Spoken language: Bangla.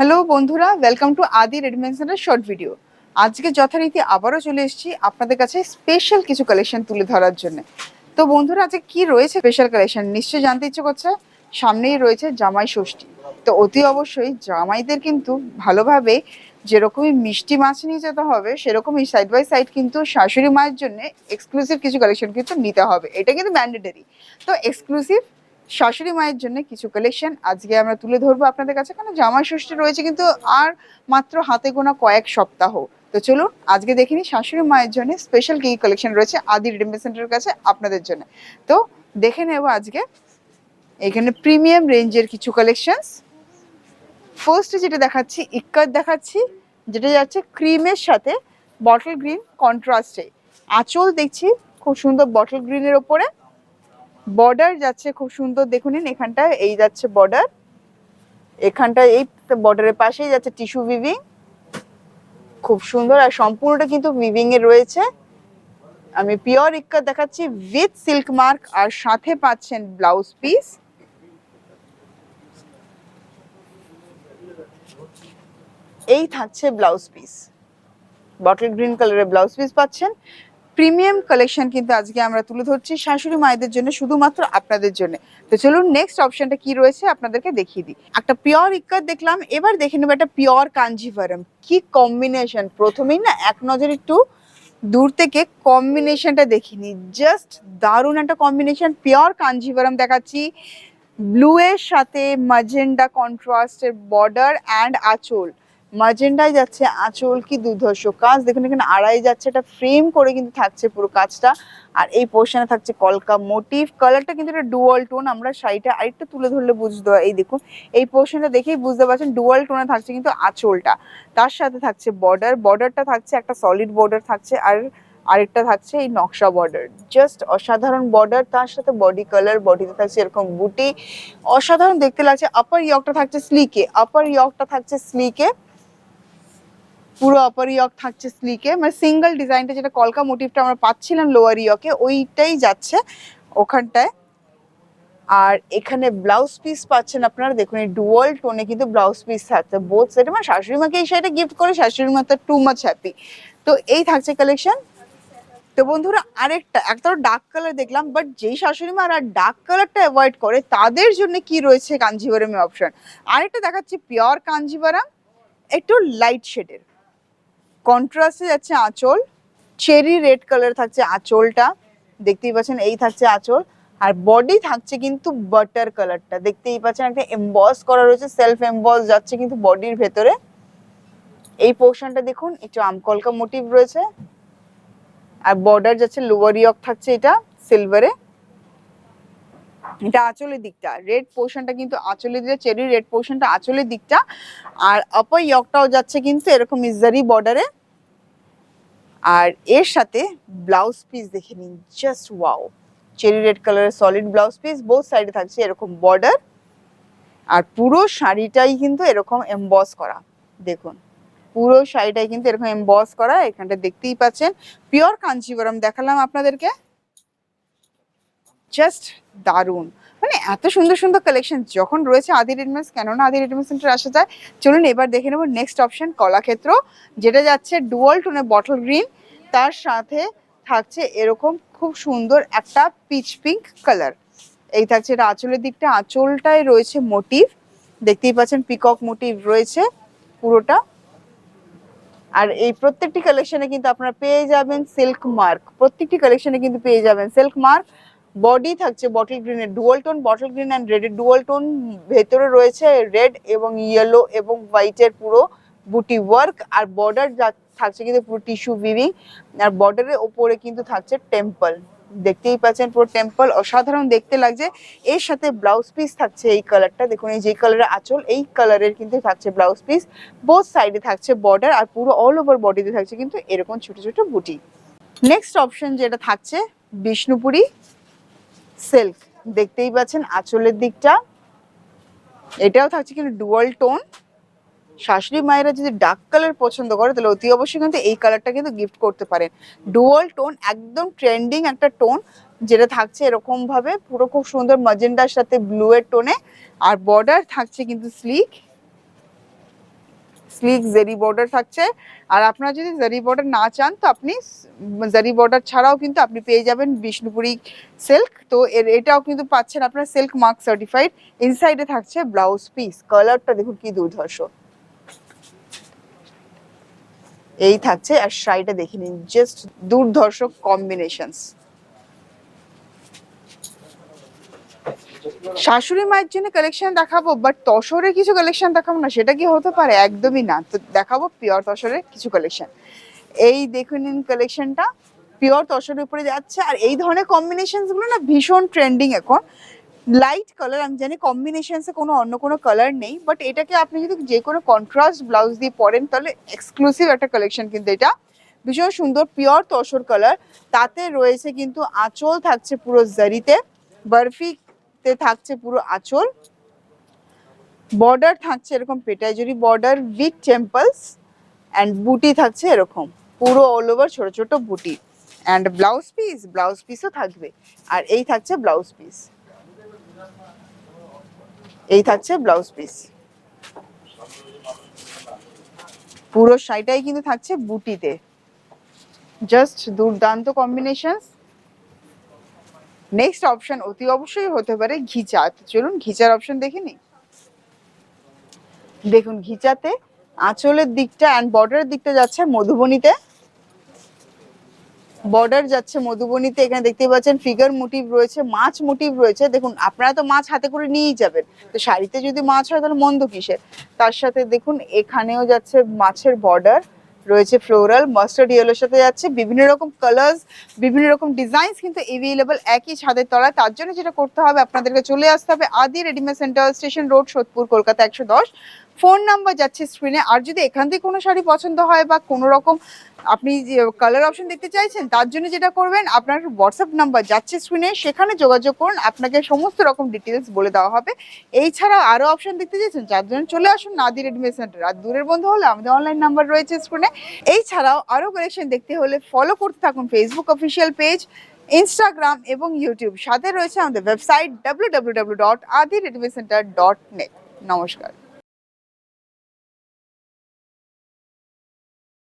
হ্যালো বন্ধুরা welcome to Adi readymade centre short video আজকে যথারীতি আবারও চলে এসেছি আপনাদের কাছে স্পেশাল কিছু কালেকশন তুলে ধরার জন্য। তো বন্ধুরা, আজকে কি রয়েছে স্পেশাল কালেকশন নিশ্চয়ই জানতে ইচ্ছে করছে? সামনেই রয়েছে জামাই ষষ্ঠী। তো অতি অবশ্যই জামাইদের কিন্তু ভালোভাবে যেরকমই মিষ্টি মাছ নিয়ে যেতে হবে, সেরকমই সাইড বাই সাইড কিন্তু শাশুড়ি মায়ের জন্য এক্সক্লুসিভ কিছু কালেকশন কিন্তু নিতে হবে। এটা কিন্তু ম্যান্ডেটারি তো এক্সক্লুসিভ শাশুড়ি মায়ের জন্য কিছু কালেকশন আজকে আমরা তুলে ধরবো আপনাদের কাছে। কারণ জামাই ষষ্ঠী রয়েছে কিন্তু আর মাত্র হাতে গোনা কয়েক সপ্তাহ। তো চলুন, আজকে দেখিনি শাশুড়ি মায়ের জন্য স্পেশাল কি কালেকশন রয়েছে আদি রেডিমেড সেন্টারের কাছে আপনাদের জন্য। তো দেখে নেব আজকে এখানে প্রিমিয়াম রেঞ্জের কিছু কালেকশনস ফার্স্টে যেটা দেখাচ্ছি, ইক্কাত দেখাচ্ছি, যেটা যাচ্ছে ক্রিমের সাথে বটল গ্রিন কন্ট্রাস্টে আঁচল দেখছি, খুব সুন্দর বটল গ্রিনের ওপরে। বর্ডার যাচ্ছে খুব সুন্দর, দেখুন নিন এখানটায় এই যাচ্ছে বর্ডার এখানটায় এই বর্ডারের পাশেই যাচ্ছে টিস্যু উইভিং খুব সুন্দর, আর সম্পূর্ণটা কিন্তু উইভিং এ রয়েছে। আমি পিওর ইক্কা দেখাচ্ছি উইথ সিল্ক মার্ক আর সাথে পাচ্ছেন ব্লাউজ পিস এই থাকছে ব্লাউজ পিস বটল গ্রিন কালারের ব্লাউজ পিস পাচ্ছেন। প্রিমিয়াম কালেকশন কিন্তু আজকে আমরা তুলে ধরছি শাশুড়ি মায়েদের জন্য শুধুমাত্র আপনাদের জন্য। তো চলুন নেক্সট অপশনটা কি রয়েছে আপনাদেরকে দেখিয়ে দিই। একটা পিওর ইক্কাত দেখলাম, এবার দেখে নেব একটা পিওর কাঞ্জিভারম। কি কম্বিনেশন প্রথমেই না, এক নজর একটু দূর থেকে কম্বিনেশনটা দেখিনি জাস্ট দারুণ একটা কম্বিনেশন পিওর কাঞ্জিভারম দেখাচ্ছি। ব্লু এর সাথে মাজেন্ডা কন্ট্রাস্টের বর্ডার অ্যান্ড আঁচল। মাজেন্ডায় যাচ্ছে আঁচল কি দুর্ধর্ষ কাজ। দেখুন, এখানে আড়াই যাচ্ছে, এটা ফ্রেম করে কিন্তু থাকছে পুরো কাজটা। আর এই পোর্শনে থাকছে কলকা মোটিভ কালারটা কিন্তু এটা ডুয়াল টোন আমরা শাড়িটা আরেকটু তুলে ধরলে বুঝতে এই দেখুন, এই পোর্শনটা দেখেই বুঝতে পারছেন ডুয়াল টোনে থাকছে কিন্তু আঁচলটা। তার সাথে থাকছে বর্ডার বর্ডারটা থাকছে একটা সলিড বর্ডার থাকছে, আর আরেকটা থাকছে এই নকশা বর্ডার জাস্ট অসাধারণ বর্ডার তার সাথে বডি কালার বডিতে থাকছে এরকম বুটি অসাধারণ দেখতে লাগছে। আপার ইয়কটা থাকছে স্লিকে আপার ইয়কটা থাকছে স্লিকে পুরো আপার ইয়ক থাকছে স্লিকে মানে সিঙ্গেল ডিজাইনটা যেটা কলকা মোটিভটা আমরা পাচ্ছিলাম লোয়ার ইয়কে ওইটাই যাচ্ছে ওখানটায়। আর এখানে ব্লাউজ পিস পাচ্ছেন আপনারা, দেখুন এই ডুয়াল টোনে কিন্তু ব্লাউজ পিস থাকছে। বোথ সেট মানে শাশুড়ি মাকে এই শাড়িটা গিফট করে শাশুড়ি মা তো টু মাচ হ্যাপি তো এই থাকছে কালেকশন তো বন্ধুরা, আরেকটা, একটা ডার্ক কালার দেখলাম বাট যেই শাশুড়ি মা আর ডার্ক কালারটা অ্যাভয়েড করে, তাদের জন্য কি রয়েছে কাঞ্জিভারামের অপশন আরেকটা দেখাচ্ছি পিওর কাঞ্জিভারাম একটু লাইট শেডের কন্ট্রাস্টে যাচ্ছে আঁচল চেরি রেড কালার থাকছে আঁচলটা, দেখতেই পাচ্ছেন এই থাকছে আঁচল, আর বডি থাকছে কিন্তু বাটার কালারটা দেখতেই পাচ্ছেন একটা এমবস করা রয়েছে সেলফ এমবস যাচ্ছে কিন্তু বডির ভেতরে। এই পোর্শনটা দেখুন, একটু আমকলকা মোটিভ রয়েছে, আর বর্ডার যাচ্ছে লোয়ার ইয়ক থাকছে এটা সিলভারে এটা আঁচলের দিকটা রেড পোর্শনটা কিন্তু আঁচলের দিকে চেরি রেড পোর্শনটা আঁচলের দিকটা, আর আপার ইয়কটাও যাচ্ছে কিন্তু এরকম ইজারি বর্ডারে আর এর সাথে ব্লাউজ পিস দেখে নিন জাস্ট ওয়াও চেরি রেড কালারের সলিড ব্লাউজ পিস বোথ সাইডে থাকছে এরকম বর্ডার আর পুরো শাড়িটাই কিন্তু এরকম এমবস করা। দেখুন, পুরো শাড়িটাই কিন্তু এরকম এমবস করা, এখানটা দেখতেই পাচ্ছেন। পিওর কাঞ্চিবরম দেখালাম আপনাদেরকে। জাস্ট দারুণ। মানে এত সুন্দর সুন্দর কালেকশন যখন রয়েছে আদি রেডমেন্টস কেননা আদি রেডমেন্ট সেন্টার আসা যায়, চলুন এবার দেখে নেব নেক্সট অপশন কলাক্ষেত্র, যেটা যাচ্ছে ডুয়াল টোনে বটল গ্রিন তার সাথে থাকছে এরকম খুব সুন্দর একটা পিচ পিঙ্ক কালার এই থাকছে এটা আঁচলের দিকটা, আঁচলটায় রয়েছে মোটিভ দেখতেই পাচ্ছেন পিকক মোটিভ রয়েছে পুরোটা। আর এই প্রত্যেকটি কালেকশনে কিন্তু আপনারা পেয়ে যাবেন সিল্ক মার্ক প্রত্যেকটি কালেকশনে কিন্তু পেয়ে যাবেন সিল্ক মার্ক বডি থাকছে বটল গ্রিনের dual tone bottle green and রেডের ডুয়াল টোন ভেতরে রয়েছে রেড এবং ইয়েলো এবং হোয়াইটের পুরো বুটি ওয়ার্ক আর বর্ডার যা থাকছে কিন্তু পুরো টিস্যু উইভিং আর বর্ডারের ওপরে কিন্তু থাকছে টেম্পল দেখতেই পাচ্ছেন পুরো টেম্পল অসাধারণ দেখতে লাগছে। এর সাথে ব্লাউজ পিস থাকছে এই কালারটা দেখুন এই যে কালারের আঁচল, এই কালারের কিন্তু থাকছে ব্লাউজ পিস বোথ সাইডে থাকছে বর্ডার আর পুরো অল ওভার বডিতে থাকছে কিন্তু এরকম ছোট ছোট বুটি নেক্সট অপশন যেটা থাকছে বিষ্ণুপুরি সিল্ক দেখতেই পাচ্ছেন আঁচলের দিকটা। এটাও থাকছে কিন্তু ডুয়াল টোন শাশুড়ি মায়েরা যদি ডার্ক কালার পছন্দ করে, তাহলে অতি অবশ্যই কিন্তু এই কালারটা কিন্তু গিফট করতে পারেন। ডুয়াল টোন একদম ট্রেন্ডিং একটা টোন যেটা থাকছে এরকমভাবে, পুরো খুব সুন্দর মজেন্ডার সাথে ব্লু এর টোনে আর বর্ডার থাকছে কিন্তু স্লিক স্লিক জেরি বর্ডার থাকছে। আর আপনারা যদি জারি বর্ডার না চান, তো আপনি জারি বর্ডার ছাড়াও কিন্তু আপনি পেয়ে যাবেন বিষ্ণুপুরি সিল্ক তো এর, এটাও কিন্তু পাচ্ছেন আপনার সিল্ক মার্ক সার্টিফাইড ইনসাইডে থাকছে ব্লাউজ পিস কালারটা দেখুন কি দুর্ধর্ষ। এই থাকছে আর শাড়িটা দেখে নিন জাস্ট দুর্ধর্ষ কম্বিনেশনস শাশুড়ি মায়ের জন্য কালেকশন দেখাবো বাট তসরের কিছু কালেকশন দেখাবো না, সেটা কি হতে পারে? একদমই না। তো দেখাবো পিওর তসরের কিছু কালেকশন এই দেখুন কালেকশনটা পিওর তসরের উপরে যাচ্ছে, আর এই ধরনের কম্বিনেশনসগুলো না ভীষণ ট্রেন্ডিং এখন। লাইট কালার আমি জানি কম্বিনেশনসে কোনো অন্য কোনো কালার নেই বাট এটাকে আপনি যদি যে কোনো কন্ট্রাস্ট ব্লাউজ দিয়ে পরেন, তাহলে এক্সক্লুসিভ একটা কালেকশন কিন্তু এটা। ভীষণ সুন্দর পিওর তসর কালার তাতে রয়েছে কিন্তু আঁচল থাকছে পুরো জারিতে। বরফিতে থাকছে পুরো আঁচল। বর্ডার থাকছে এরকম পেটাইজরি border with temples and buti থাকছে এরকম। পুরো অল ওভার ছোট ছোট বুটি অ্যান্ড ব্লাউজ পিস ব্লাউজ পিসও থাকবে। আর এই থাকছে ব্লাউজ পিস এই থাকছে ব্লাউজ পিস পুরো শাড়িটাই কিন্তু থাকছে বুটিতে জাস্ট দুর্দান্ত কম্বিনেশন নেক্সট অপশন অতি অবশ্যই হতে পারে ঘিচা। তো চলুন ঘিচার অপশন দেখে দেখুন, ঘিচাতে আঁচলের দিকটা অ্যান্ড বর্ডারের দিকটা যাচ্ছে মধুবনীতে। বর্ডার যাচ্ছে মধুবনীতে, এখানে দেখতে পাচ্ছেন ফিগার মোটিভ রয়েছে, মাছ মোটিভ রয়েছে। দেখুন, আপনারা তো মাছ হাতে করে নিয়েই যাবেন। তো শাড়িতে যদি মাছ হয় তাহলে মন্দ কিসের? তার সাথে দেখুন, এখানেও যাচ্ছে মাছের বর্ডার রয়েছে ফ্লোরাল মাস্টার্ড ইয়েলোর সাথে যাচ্ছে, বিভিন্ন রকম কালার্স বিভিন্ন রকম ডিজাইনস কিন্তু এভেলেবল একই ছাদের তলায়। তার জন্য যেটা করতে হবে, আপনাদেরকে চলে আসতে হবে Adi readymade centre station road Sodepur, Kolkata একশো দশ। ফোন নাম্বার যাচ্ছে স্ক্রিনে আর যদি এখান থেকে কোনো শাড়ি পছন্দ হয় বা কোনো রকম আপনি কালার অপশন দেখতে চাইছেন, তার জন্য যেটা করবেন, আপনার হোয়াটসঅ্যাপ নাম্বার যাচ্ছে স্ক্রিনে সেখানে যোগাযোগ করুন। আপনাকে সমস্ত রকম ডিটেলস বলে দেওয়া হবে। এই ছাড়াও আরও অপশন দেখতে চাইছেন যার জন্য চলে আসুন নাদি রেডিমেড সেন্টার আর দূরের বন্ধু হলে আমাদের অনলাইন নাম্বার রয়েছে স্ক্রিনে এই ছাড়াও আরও কালেকশন দেখতে হলে ফলো করতে থাকুন ফেসবুক অফিসিয়াল পেজ ইনস্টাগ্রাম এবং ইউটিউব সাথে রয়েছে আমাদের website W W W dot Adi readymade centre dot net নমস্কার।